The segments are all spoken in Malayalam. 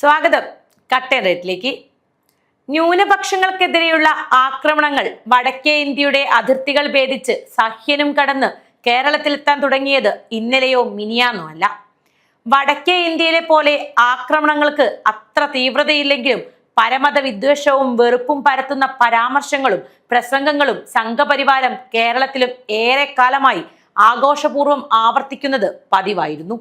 സ്വാഗതം. കട്ട റേറ്റിലേക്ക്. ന്യൂനപക്ഷങ്ങൾക്കെതിരെയുള്ള ആക്രമണങ്ങൾ വടക്കേ ഇന്ത്യയുടെ അതിർത്തികൾ ഭേദിച്ച് സഹ്യനും കടന്ന് കേരളത്തിലെത്താൻ തുടങ്ങിയത് ഇന്നലെയോ മിനിയാന്നോ അല്ല. വടക്കേ ഇന്ത്യയിലെ പോലെ ആക്രമണങ്ങൾക്ക് അത്ര തീവ്രതയില്ലെങ്കിലും പരമത വിദ്വേഷവും വെറുപ്പും പരത്തുന്ന പരാമർശങ്ങളും പ്രസംഗങ്ങളും സംഘപരിവാരം കേരളത്തിലും ഏറെക്കാലമായി ആഘോഷപൂർവം ആവർത്തിക്കുന്നത് പതിവായിരുന്നു.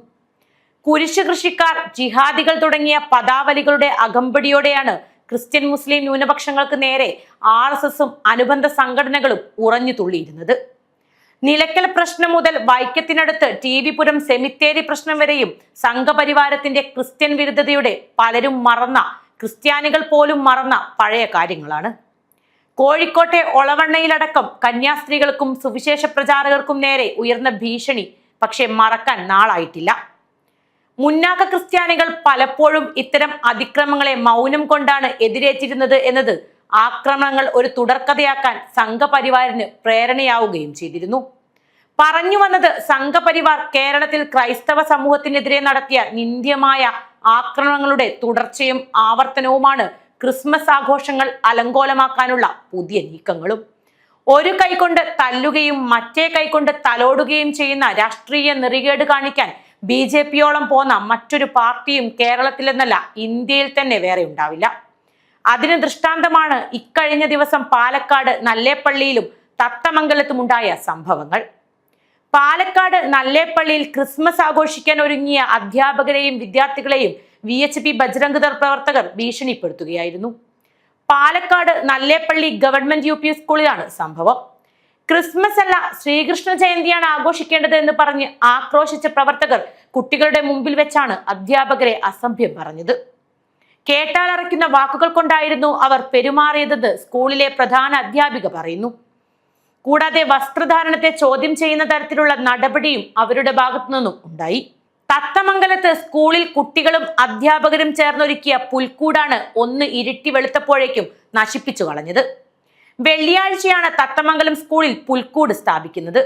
കുരിശ് കൃഷിക്കാർ ജിഹാദികൾ തുടങ്ങിയ പദാവലികളുടെ അകമ്പടിയോടെയാണ് ക്രിസ്ത്യൻ മുസ്ലിം ന്യൂനപക്ഷങ്ങൾക്ക് നേരെ ആർ എസ് എസും അനുബന്ധ സംഘടനകളും ഉറഞ്ഞു തുള്ളിയിരുന്നത്. നിലയ്ക്കൽ പ്രശ്നം മുതൽ വൈക്കത്തിനടുത്ത് ടി വി പുരം സെമിത്തേരി പ്രശ്നം വരെയും സംഘപരിവാരത്തിന്റെ ക്രിസ്ത്യൻ വിരുദ്ധതയുടെ പലരും മറന്ന ക്രിസ്ത്യാനികൾ പോലും മറന്ന പഴയ കാര്യങ്ങളാണ്. കോഴിക്കോട്ടെ ഒളവണ്ണയിലടക്കം കന്യാസ്ത്രീകൾക്കും സുവിശേഷ പ്രചാരകർക്കും നേരെ ഉയർന്ന ഭീഷണി പക്ഷെ മറക്കാൻ നാളായിട്ടില്ല. മുന്നാക്ക ക്രിസ്ത്യാനികൾ പലപ്പോഴും ഇത്തരം അതിക്രമങ്ങളെ മൗനം കൊണ്ടാണ് എതിരേറ്റിരുന്നത് എന്നത് ആക്രമണങ്ങൾ ഒരു തുടർക്കഥയാക്കാൻ സംഘപരിവാറിന് പ്രേരണയാവുകയും ചെയ്തിരുന്നു. പറഞ്ഞു വന്നത് സംഘപരിവാർ കേരളത്തിൽ ക്രൈസ്തവ സമൂഹത്തിനെതിരെ നടത്തിയ നിന്ദ്യമായ ആക്രമണങ്ങളുടെ തുടർച്ചയും ആവർത്തനവുമാണ് ക്രിസ്മസ് ആഘോഷങ്ങൾ അലങ്കോലമാക്കാനുള്ള പുതിയ നീക്കങ്ങളും. ഒരു കൈകൊണ്ട് തല്ലുകയും മറ്റേ കൈകൊണ്ട് തലോടുകയും ചെയ്യുന്ന രാഷ്ട്രീയ നെറികേട് കാണിക്കാൻ ബി ജെ പിയോളം പോന്ന മറ്റൊരു പാർട്ടിയും കേരളത്തിലെന്നല്ല ഇന്ത്യയിൽ തന്നെ വേറെ ഉണ്ടാവില്ല. അതിന് ദൃഷ്ടാന്തമാണ് ഇക്കഴിഞ്ഞ ദിവസം പാലക്കാട് നല്ലേപ്പള്ളിയിലും തത്തമംഗലത്തും ഉണ്ടായ സംഭവങ്ങൾ. പാലക്കാട് നല്ലേപ്പള്ളിയിൽ ക്രിസ്മസ് ആഘോഷിക്കാൻ ഒരുങ്ങിയ അധ്യാപകരെയും വിദ്യാർത്ഥികളെയും V H P Bajrang Dal പ്രവർത്തകർ ഭീഷണിപ്പെടുത്തുകയായിരുന്നു. പാലക്കാട് നല്ലേപ്പള്ളി ഗവൺമെന്റ് യു സ്കൂളിലാണ് സംഭവം. ക്രിസ്മസ് അല്ല ശ്രീകൃഷ്ണ ജയന്തിയാണ് ആഘോഷിക്കേണ്ടത് എന്ന് പറഞ്ഞ് ആക്രോശിച്ച പ്രവർത്തകർ കുട്ടികളുടെ മുമ്പിൽ വെച്ചാണ് അധ്യാപകരെ അസഭ്യം പറഞ്ഞത്. കേട്ടാലറയ്ക്കുന്ന വാക്കുകൾ കൊണ്ടായിരുന്നു അവർ പെരുമാറിയതെന്ന് സ്കൂളിലെ പ്രധാന അധ്യാപിക പറയുന്നു. കൂടാതെ വസ്ത്രധാരണത്തെ ചോദ്യം ചെയ്യുന്ന തരത്തിലുള്ള നടപടിയും അവരുടെ ഭാഗത്തു നിന്നും ഉണ്ടായി. തത്തമംഗലത്ത് സ്കൂളിൽ കുട്ടികളും അധ്യാപകരും ചേർന്നൊരുക്കിയ പുൽക്കൂടാണ് ഒന്ന് ഇരുട്ടി വെളുത്തപ്പോഴേക്കും നശിപ്പിച്ചു കളഞ്ഞത്. വെള്ളിയാഴ്ചയാണ് തത്തമംഗലം സ്കൂളിൽ പുൽക്കൂട് സ്ഥാപിക്കുന്നത്.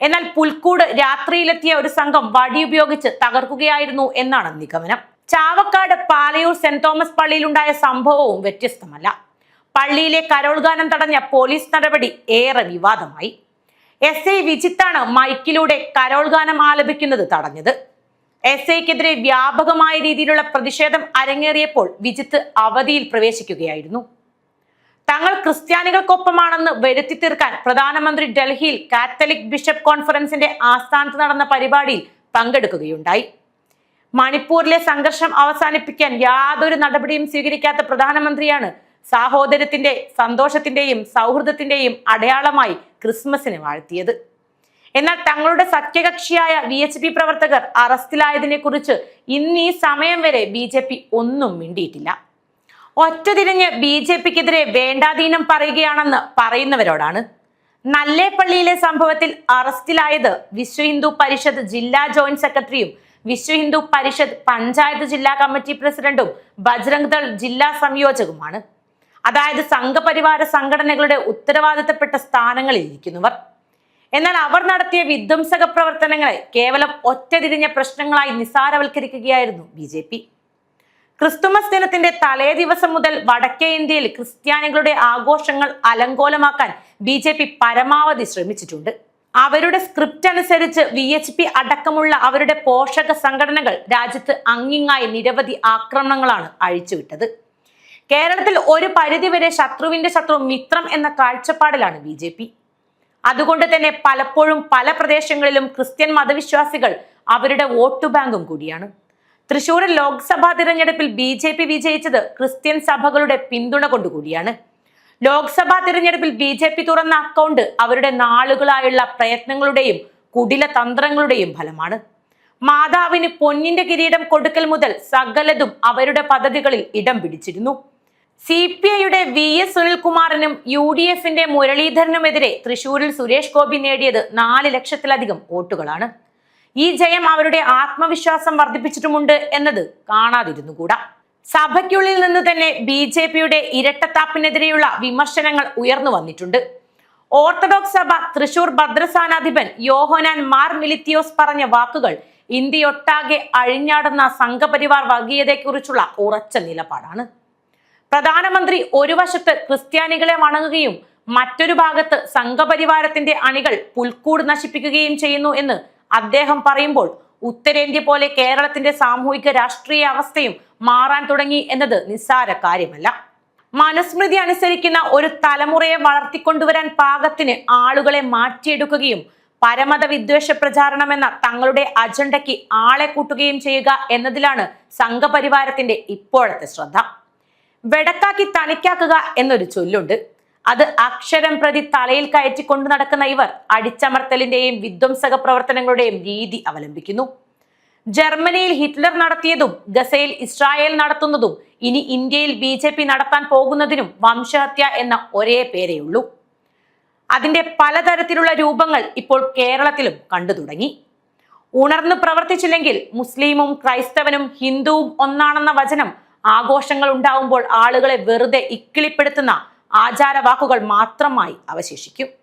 എന്നാൽ പുൽക്കൂട് രാത്രിയിലെത്തിയ ഒരു സംഘം വടി ഉപയോഗിച്ച് തകർക്കുകയായിരുന്നു എന്നാണ് നിഗമനം. ചാവക്കാട് പാലയൂർ സെന്റ് തോമസ് പള്ളിയിലുണ്ടായ സംഭവവും വ്യത്യസ്തമല്ല. പള്ളിയിലെ കരോൾഗാനം തടഞ്ഞ പോലീസ് നടപടി ഏറെ വിവാദമായി. എസ് ഐ വിജിത്താണ് മൈക്കിലൂടെ കരോൾഗാനം ആലപിക്കുന്നത് തടഞ്ഞത്. എസ് ഐക്കെതിരെ വ്യാപകമായ രീതിയിലുള്ള പ്രതിഷേധം അരങ്ങേറിയപ്പോൾ വിജിത്ത് അവധിയിൽ പ്രവേശിക്കുകയായിരുന്നു. തങ്ങൾ ക്രിസ്ത്യാനികൾക്കൊപ്പമാണെന്ന് വരുത്തി തീർക്കാൻ പ്രധാനമന്ത്രി ഡൽഹിയിൽ കാത്തലിക് ബിഷപ്പ് കോൺഫറൻസിന്റെ ആസ്ഥാനത്ത് നടന്ന പരിപാടിയിൽ പങ്കെടുക്കുകയുണ്ടായി. മണിപ്പൂരിലെ സംഘർഷം അവസാനിപ്പിക്കാൻ യാതൊരു നടപടിയും സ്വീകരിക്കാത്ത പ്രധാനമന്ത്രിയാണ് സാഹോദര്യത്തിന്റെ സന്തോഷത്തിന്റെയും സൗഹൃദത്തിന്റെയും അടയാളമായി ക്രിസ്മസിനെ വാഴ്ത്തിയത്. എന്നാൽ തങ്ങളുടെ സഖ്യകക്ഷിയായ വി എച്ച് പി പ്രവർത്തകർ അറസ്റ്റിലായതിനെ കുറിച്ച് ഇന്ന് സമയം വരെ ബി ഒന്നും മിണ്ടിയിട്ടില്ല. ഒറ്റതിരിഞ്ഞ് ബി ജെ പിക്കെതിരെ വേണ്ടാധീനം പറയുകയാണെന്ന് പറയുന്നവരോടാണ്. നല്ലേപ്പള്ളിയിലെ സംഭവത്തിൽ അറസ്റ്റിലായത് വിശ്വ ഹിന്ദു പരിഷത്ത് ജില്ലാ ജോയിന്റ് സെക്രട്ടറിയും വിശ്വ ഹിന്ദു പരിഷത്ത് പഞ്ചായത്ത് ജില്ലാ കമ്മിറ്റി പ്രസിഡന്റും ബജ്രംഗ് ദൾ ജില്ലാ സംയോജകുമാണ് അതായത് സംഘപരിവാര സംഘടനകളുടെ ഉത്തരവാദിത്തപ്പെട്ട സ്ഥാനങ്ങളിൽ ഇരിക്കുന്നവർ എന്നാൽ അവർ നടത്തിയ വിധ്വംസക പ്രവർത്തനങ്ങളെ കേവലം ഒറ്റതിരിഞ്ഞ പ്രശ്നങ്ങളായി നിസാരവൽക്കരിക്കുകയായിരുന്നു ബി ക്രിസ്തുമസ് ദിനത്തിന്റെ തലേ ദിവസം മുതൽ വടക്കേ ഇന്ത്യയിൽ ക്രിസ്ത്യാനികളുടെ ആഘോഷങ്ങൾ അലങ്കോലമാക്കാൻ ബി ജെ പി പരമാവധി ശ്രമിച്ചിട്ടുണ്ട്. അവരുടെ സ്ക്രിപ്റ്റ് അനുസരിച്ച് വി എച്ച് പി അടക്കമുള്ള അവരുടെ പോഷക സംഘടനകൾ രാജ്യത്ത് അങ്ങിങ്ങായി നിരവധി ആക്രമണങ്ങളാണ് അഴിച്ചുവിട്ടത്. കേരളത്തിൽ ഒരു പരിധിവരെ ശത്രുവിന്റെ ശത്രു മിത്രം എന്ന കാഴ്ചപ്പാടിലാണ് ബി ജെ പി. അതുകൊണ്ട് തന്നെ പലപ്പോഴും പല പ്രദേശങ്ങളിലും ക്രിസ്ത്യൻ മതവിശ്വാസികൾ അവരുടെ വോട്ട് ബാങ്കും കൂടിയാണ്. തൃശൂർ ലോക്സഭാ തിരഞ്ഞെടുപ്പിൽ ബി ജെ പി വിജയിച്ചത് ക്രിസ്ത്യൻ സഭകളുടെ പിന്തുണ കൊണ്ടുകൂടിയാണ്. ലോക്സഭാ തിരഞ്ഞെടുപ്പിൽ ബി ജെ പി തുറന്ന അക്കൗണ്ട് അവരുടെ നാളുകളായുള്ള പ്രയത്നങ്ങളുടെയും കുടില തന്ത്രങ്ങളുടെയും ഫലമാണ്. മാതാവിന് പൊന്നിന്റെ കിരീടം കൊടുക്കൽ മുതൽ സകലതും അവരുടെ പദ്ധതികളിൽ ഇടം പിടിച്ചിരുന്നു. സി പി ഐയുടെ വി എസ് സുനിൽകുമാറിനും യു ഡി എഫിന്റെ മുരളീധരനുമെതിരെ തൃശൂരിൽ സുരേഷ് ഗോപി നേടിയത് നാല് ലക്ഷത്തിലധികം വോട്ടുകളാണ്. ഈ ജയം അവരുടെ ആത്മവിശ്വാസം വർദ്ധിപ്പിച്ചിട്ടുമുണ്ട് എന്നത് കാണാതിരുന്നുകൂടാ സഭയ്ക്കുള്ളിൽ നിന്ന് തന്നെ ബി ജെ പിയുടെ ഇരട്ടത്താപ്പിനെതിരെയുള്ള വിമർശനങ്ങൾ ഉയർന്നു വന്നിട്ടുണ്ട്. ഓർത്തഡോക്സ് സഭ തൃശൂർ ഭദ്രസ്ഥാനാധിപൻ യോഹനാൻ മാർ മിലിത്തിയോസ് പറഞ്ഞ വാക്കുകൾ ഇന്ത്യയൊട്ടാകെ അഴിഞ്ഞാടുന്ന സംഘപരിവാർ വർഗീയതയെക്കുറിച്ചുള്ള ഉറച്ച നിലപാടാണ്. പ്രധാനമന്ത്രി ഒരു വശത്ത് ക്രിസ്ത്യാനികളെ വണങ്ങുകയും മറ്റൊരു ഭാഗത്ത് സംഘപരിവാരത്തിന്റെ അണികൾ പുൽക്കൂട് നശിപ്പിക്കുകയും ചെയ്യുന്നു എന്ന് അദ്ദേഹം പറയുമ്പോൾ ഉത്തരേന്ത്യ പോലെ കേരളത്തിന്റെ സാമൂഹിക രാഷ്ട്രീയ അവസ്ഥയും മാറാൻ തുടങ്ങി എന്നത് നിസ്സാര കാര്യമല്ല. മനുസ്മൃതി അനുസരിക്കുന്ന ഒരു തലമുറയെ വളർത്തിക്കൊണ്ടുവരാൻ പാകത്തിന് ആളുകളെ മാറ്റിയെടുക്കുകയും പരമത വിദ്വേഷ പ്രചാരണം എന്ന തങ്ങളുടെ അജണ്ടയ്ക്ക് ആളെ കൂട്ടുകയും ചെയ്യുക എന്നതിലാണ് സംഘപരിവാരത്തിന്റെ ഇപ്പോഴത്തെ ശ്രദ്ധ. വെടക്കാക്കി തനിക്കാക്കുക എന്നൊരു ചൊല്ലുണ്ട്. അത് അക്ഷരം പ്രതി തലയിൽ കയറ്റി കൊണ്ടു നടക്കുന്ന ഇവർ അടിച്ചമർത്തലിന്റെയും വിധ്വംസക പ്രവർത്തനങ്ങളുടെയും രീതി അവലംബിക്കുന്നു. ജർമ്മനിയിൽ ഹിറ്റ്ലർ നടത്തിയതും ഗസയിൽ ഇസ്രായേൽ നടത്തുന്നതും ഇനി ഇന്ത്യയിൽ ബി ജെ പി നടത്താൻ പോകുന്നതിനും വംശഹത്യ എന്ന ഒരേ പേരേയുള്ളൂ അതിന്റെ പലതരത്തിലുള്ള രൂപങ്ങൾ ഇപ്പോൾ കേരളത്തിലും കണ്ടു തുടങ്ങി. ഉണർന്നു പ്രവർത്തിച്ചില്ലെങ്കിൽ മുസ്ലിമും ക്രൈസ്തവനും ഹിന്ദുവും ഒന്നാണെന്ന വചനം ആഘോഷങ്ങൾ ഉണ്ടാവുമ്പോൾ ആളുകളെ വെറുതെ ഇക്കിളിപ്പെടുത്തുന്ന ആചാരവാക്കുകൾ മാത്രമായി അവശേഷിക്കും.